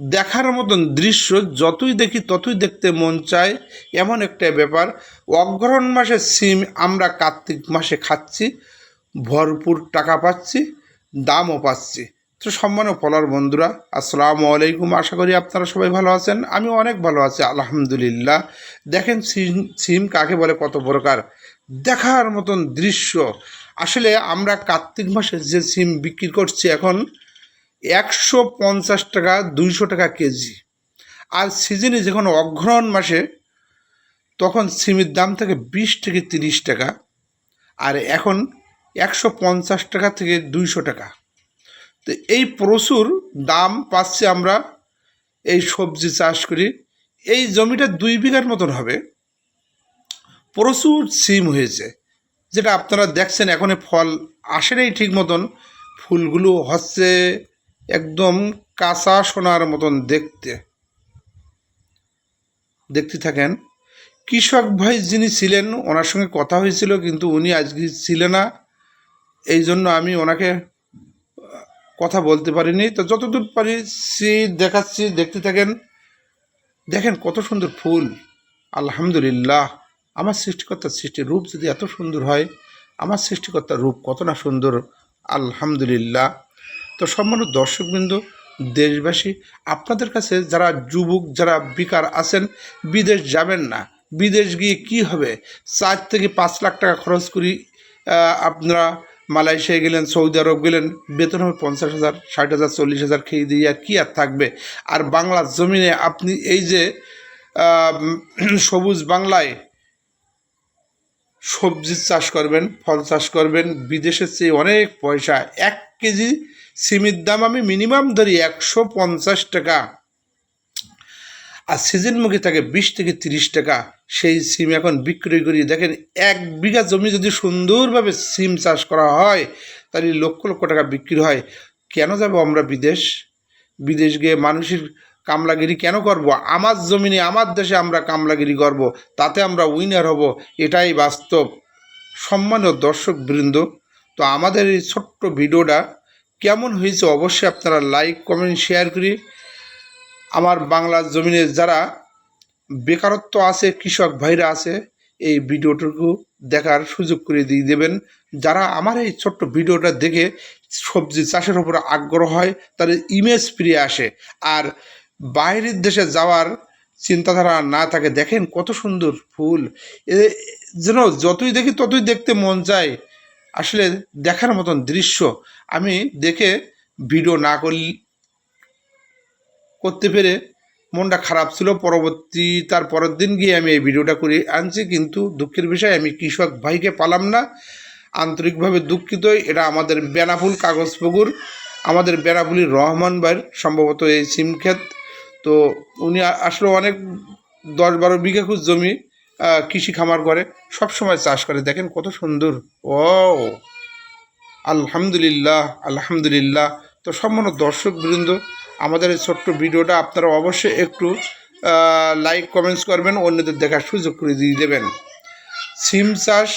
দেখার মতন দৃশ্য যতই দেখি ততই দেখতে মন চায়। এমন একটা ব্যাপার। অগ্রহণ মাসে সিম আমরা কার্তিক মাসে খাচ্ছি, ভরপুর টাকা পাচ্ছি, দামও পাচ্ছি। তো সম্মানও ফলার বন্ধুরা, আসসালামু আলাইকুম। আশা করি আপনারা সবাই ভালো আছেন। আমি অনেক ভালো আছি, আলহামদুলিল্লাহ। দেখেন সিম সিম কাকে বলে কত প্রকার। দেখার মতন দৃশ্য। আসলে আমরা কার্তিক মাসে যে সিম বিক্রি করছি এখন একশো পঞ্চাশ টাকা, দুইশো টাকা কেজি। আর সিজনে যখন অগ্রহণ মাসে, তখন সিমের দাম থাকে বিশ থেকে তিরিশ টাকা, আর এখন একশো পঞ্চাশ টাকা থেকে দুইশো টাকা। তো এই প্রচুর দাম পাচ্ছি আমরা এই সবজি চাষ করি। এই জমিটা দুই বিঘার মতন হবে। প্রচুর সিম হয়েছে। যেটা আপনারা দেখছেন এখন ফল আসে নাই ঠিক মতন। ফুলগুলো হচ্ছে একদম কাঁচা সোনার মতন দেখতে। দেখতে থাকেন। কৃষক ভাই যিনি ছিলেন, ওনার সঙ্গে কথা হয়েছিল, কিন্তু উনি আজকে ছিলেন না। এই জন্য আমি ওনাকে কথা বলতে পারিনি। তো যতদূর পারি সে দেখাচ্ছি, দেখতে থাকেন। দেখেন কত সুন্দর ফুল। আলহামদুলিল্লাহ, আমার সৃষ্টিকর্তার সৃষ্টির রূপ যদি এত সুন্দর হয়, আমার সৃষ্টিকর্তার রূপ কত না সুন্দর। আলহামদুলিল্লাহ। তো সম্মানিত দর্শকবৃন্দ, দেশবাসী, আপনাদের কাছে যারা যুবক, যারা বেকার আছেন, বিদেশ যাবেন না, বিদেশ গিয়ে কি হবে? চার থেকে পাঁচ লাখ টাকা খরচ করি আপনারা মালয়েশিয়া গেলেন, সৌদি আরব গেলেন, বেতন হবে পঞ্চাশ হাজার, ষাট হাজার, চল্লিশ হাজার খেয়ে দিয়ে আর কী আর থাকবে? আর বাংলার জমিনে আপনি এই যে সবুজ বাংলায় সবজি চাষ করবেন, ফল চাষ করবেন, বিদেশের চেয়ে অনেক পয়সা, এক কেজি সিমের দাম আমি মিনিমাম ধরি একশো পঞ্চাশ টাকা। আর সিজনমুখী থাকে বিশ থেকে তিরিশ টাকা। সেই সিম এখন বিক্রয় করি। দেখেন, এক বিঘা জমি যদি সুন্দরভাবে সিম চাষ করা হয়, তাহলে লক্ষ লক্ষ টাকা বিক্রি হয়। কেন যাব আমরা বিদেশ? বিদেশ গিয়ে মানুষের কামলাগিরি কেন করব? আমার জমিনে আমার দেশে আমরা কামলাগিরি করব, তাতে আমরা উইনার হব। এটাই বাস্তব। সম্মানীয় দর্শক বৃন্দ তো আমাদের এই ছোট্ট ভিডিওটা কেমন হয়েছে অবশ্যই আপনারা লাইক কমেন্ট শেয়ার করি আমার বাংলার জমিনে যারা বেকারত্ব আছে, কৃষক ভাইরা আছে, এই ভিডিওটুকু দেখার সুযোগ করে দিয়ে দেবেন। যারা আমার এই ছোট্ট ভিডিওটা দেখে সবজি চাষের উপরে আগ্রহ হয়, তাদের ইমেজ ফিরে আসে। আর বাইরের দেশে যাওয়ার চিন্তাধারা না থাকে, দেখেন কত সুন্দর ফুল। এ, যেন যতই দেখি ততই দেখতে মন চায়। আসলে দেখার মতন দৃশ্য আমি দেখে ভিডিও না করলে করতে পেরে মনটা খারাপ ছিল। পরবর্তী তার পরের দিন গিয়ে আমি এই ভিডিওটা করে আনছি। কিন্তু দুঃখের বিষয়, আমি কৃষক ভাইকে পালাম না। আন্তরিকভাবে দুঃখিত। এটা আমাদের বেনাফুল কাগজপুকুর আমাদের বেনাফুলির রহমান ভাইয়ের সম্ভবত এই সিম ক্ষেত। তো উনি আসলে অনেক দশ বারো বিঘা খুব জমি। কৃষি খামার করে সব সময় চাষ করে। দেখেন কত সুন্দর। ও আলহামদুলিল্লাহ আলহামদুলিল্লাহ। তো সম্পূর্ণ দর্শক বৃন্দ আমাদের এই ছোট্ট ভিডিওটা আপনারা অবশ্যই একটু লাইক কমেন্টস করবেন, অন্যদের দেখার সুযোগ করে দিয়ে দেবেন। সিম চাষ,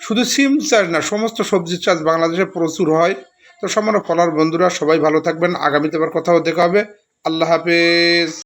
শুধু সিম চাষ না, সমস্ত সবজি চাষ বাংলাদেশে প্রচুর হয়। তো সম্পূর্ণ ফলার বন্ধুরা, সবাই ভালো থাকবেন। আগামীতে আবার কোথাও দেখা হবে। আল্লাহ হাফেজ।